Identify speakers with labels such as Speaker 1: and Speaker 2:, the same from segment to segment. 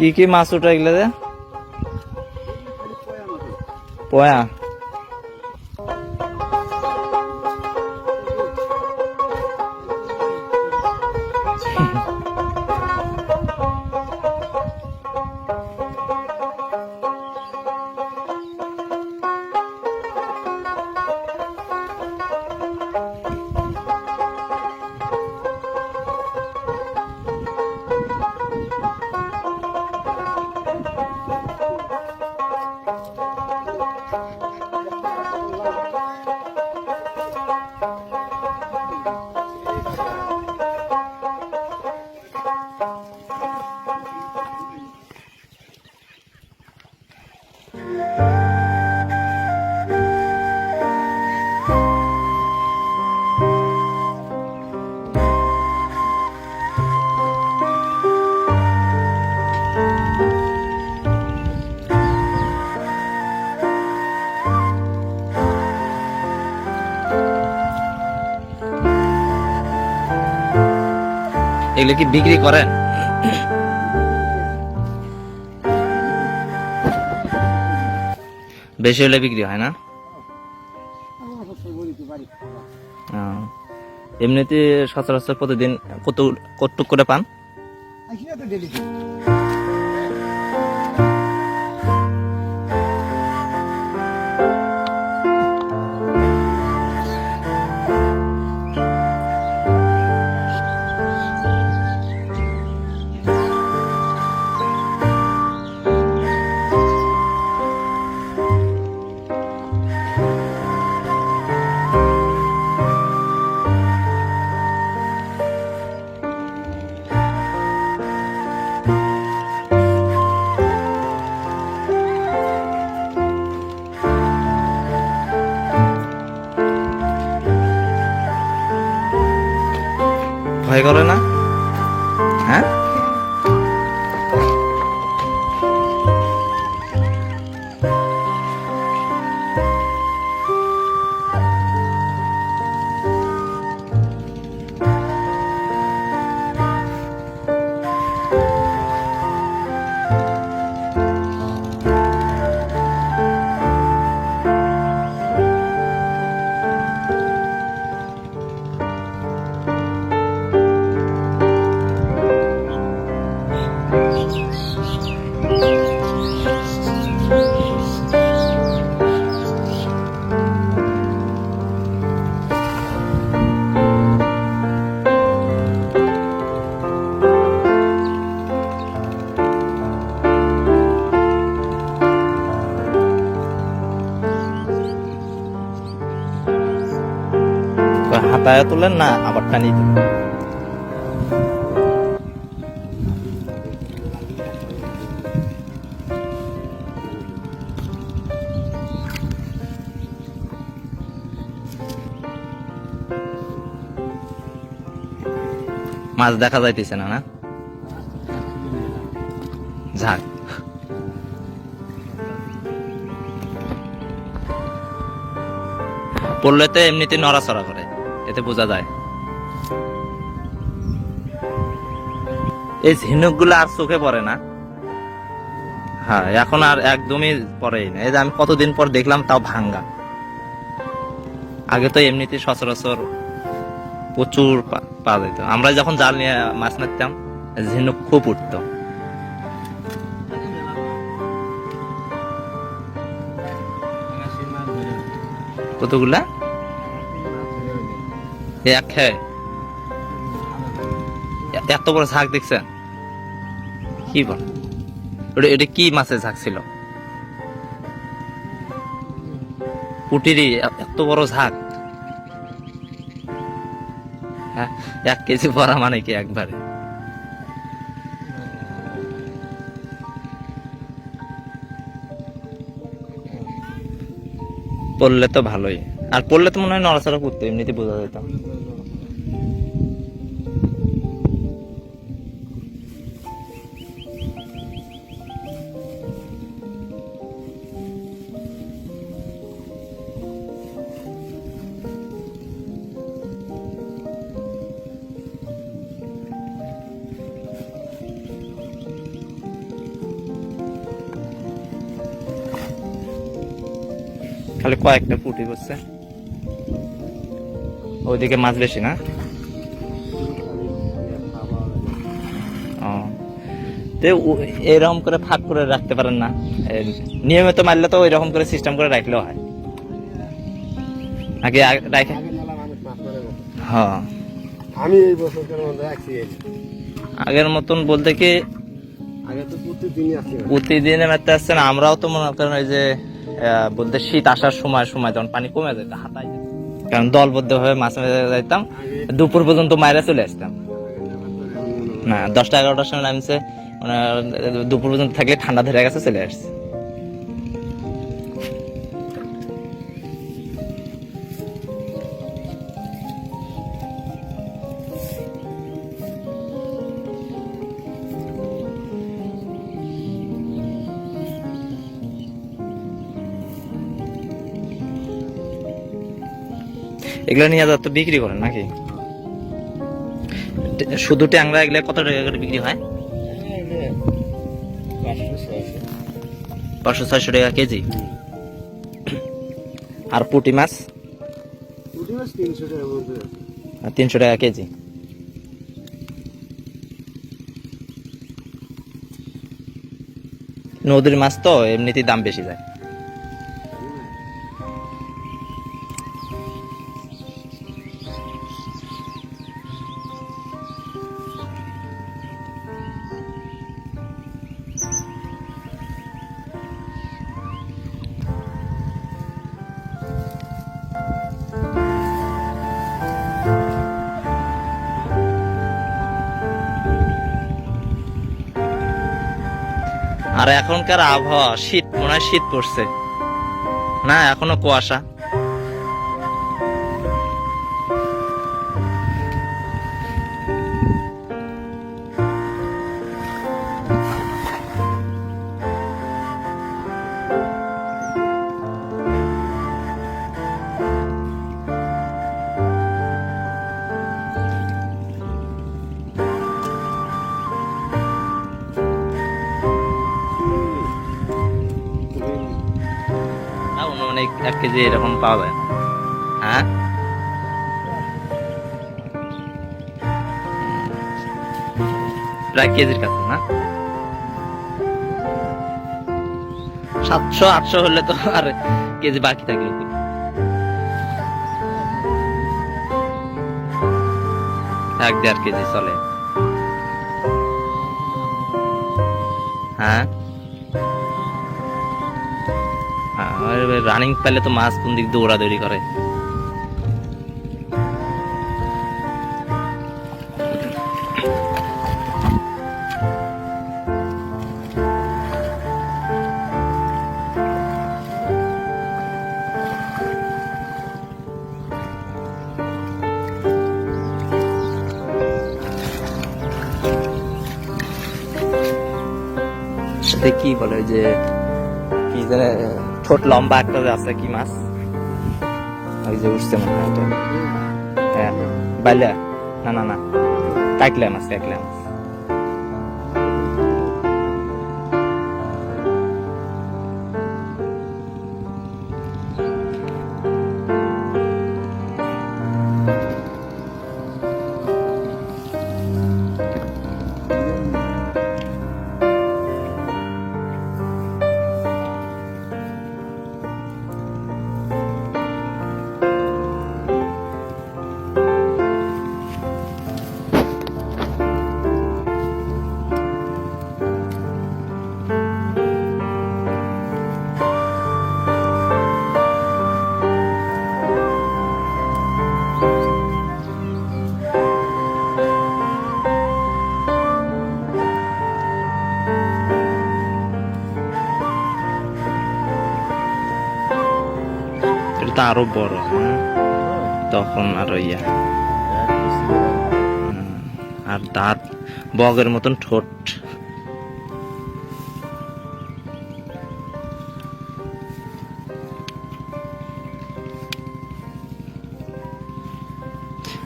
Speaker 1: কি কি মাছ উঠে এগুলো যে? পয়া? এগুলো কি বিক্রি করেন? বেশি হলে বিক্রি হয় না? এমনিতে সচরাচর প্রতিদিন কত কত করে পান? তোলেন না আবার টানি তোলেন? মাছ দেখা যাইতেছে না না? ঝাঁক পড়লে তো এমনিতে নড়াচড়া করে। এতে বোঝা যায়। এই ঝিনুকগুলো আর চোখে পড়ে না। হ্যাঁ এখন আর একদমই পড়েই না। এই যে আমি কতদিন পর দেখলাম তাও ভাঙ্গা। আগে তো এমনিতে সচরাচর প্রচুর পাওয়া যেত। আমরা যখন জাল নিয়ে মাছ মারতাম, ঝিনুক খুব উঠতো। কতগুলা? এত বড় ঝাঁক দেখছেন? কি বল? এটা কি মাছের ঝাঁক ছিল? পুটিরই এত বড় ঝাঁক। হ্যাঁ এক কেজি ভরা মানে কি একবারে? পড়লে তো ভালোই। আর পড়লে তো মনে হয় নড়াচড়া করতো এমনিতে বোঝা যেত। খালি কয়েকটা ফুটি করছে ওইদিকে মাছ বেশি না? এরকম করে ফাঁক করে রাখতে পারেন না। নিয়মিত মারলে তো ওইরকম করে সিস্টেম করে রাখলেও হয়। আগে রাখে। হ্যাঁ।
Speaker 2: আমি এই বছরকার মধ্যে রাখছি
Speaker 1: আগের মতন বলতে কি প্রতিদিনে মারতে আসছে না আমরাও তো মনে করেন ওই যে বলতে শীত আসার সময় সময় তখন পানি কমে যেত হাতায় কারণ দলবদ্ধ ভাবে মাছ মেরে যাইতাম। দুপুর পর্যন্ত মায়েরা চলে আসতাম। না, দশটা এগারোটার সময় নামছে মানে দুপুর পর্যন্ত থাকলে ঠান্ডা ধরে গেছে, চলে আসছে। এগুলো নিয়ে তো বিক্রি করেন নাকি? শুধু ট্যাংরা এগুলো কত টাকা করে বিক্রি হয়? পাঁচশো ছয়শো টাকা কেজি। আর পুঁটি মাছ।
Speaker 2: তিনশো
Speaker 1: টাকা কেজি। নদীর মাছ তো এমনিতেই দাম বেশি যায়। আর এখনকার আবহাওয়া শীত মনে হয় শীত পড়ছে। না এখনও কুয়াশা। এক কেজি এরকম পাওয়া যায়। হ্যাঁ? প্রায় কেজির কাছে, না? সাতশো, আটশো হলে তো আর কেজি বাকি থাকে এক দেড় কেজি, চলে। হ্যাঁ? রানিং পেলে তো মাছ কোন দিক দৌড়াদৌড়ি করে। কি বলে যে কি জানে ছোট লম্বা একটা আছে কি মাছ? ওই যে উঠছে মনে হয় ওটা হ্যাঁ না না না। কাকলে মাছ কাকলে মাছ তো আরও বড় হ্যাঁ? তখন আরও ইয়া। আর দাঁত বগের মতন ঠোঁট।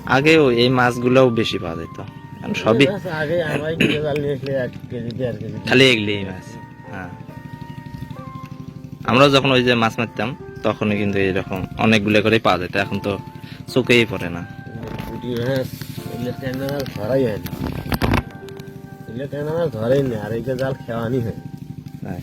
Speaker 1: আগেও এই মাছগুলোও বেশি পাওয়া যেত সবই
Speaker 2: আগে
Speaker 1: খালি এগুলি মাছ হ্যাঁ। আমরা যখন ওই যে মাছ মারতাম তখনই কিন্তু এরকম অনেকগুলো করে পাওয়া যেত এখন তো চোখেই পড়ে না।
Speaker 2: ধরাই হয় না। ধরেই না আর এইটা জাল খেওয়ানি হয়।
Speaker 1: তাই।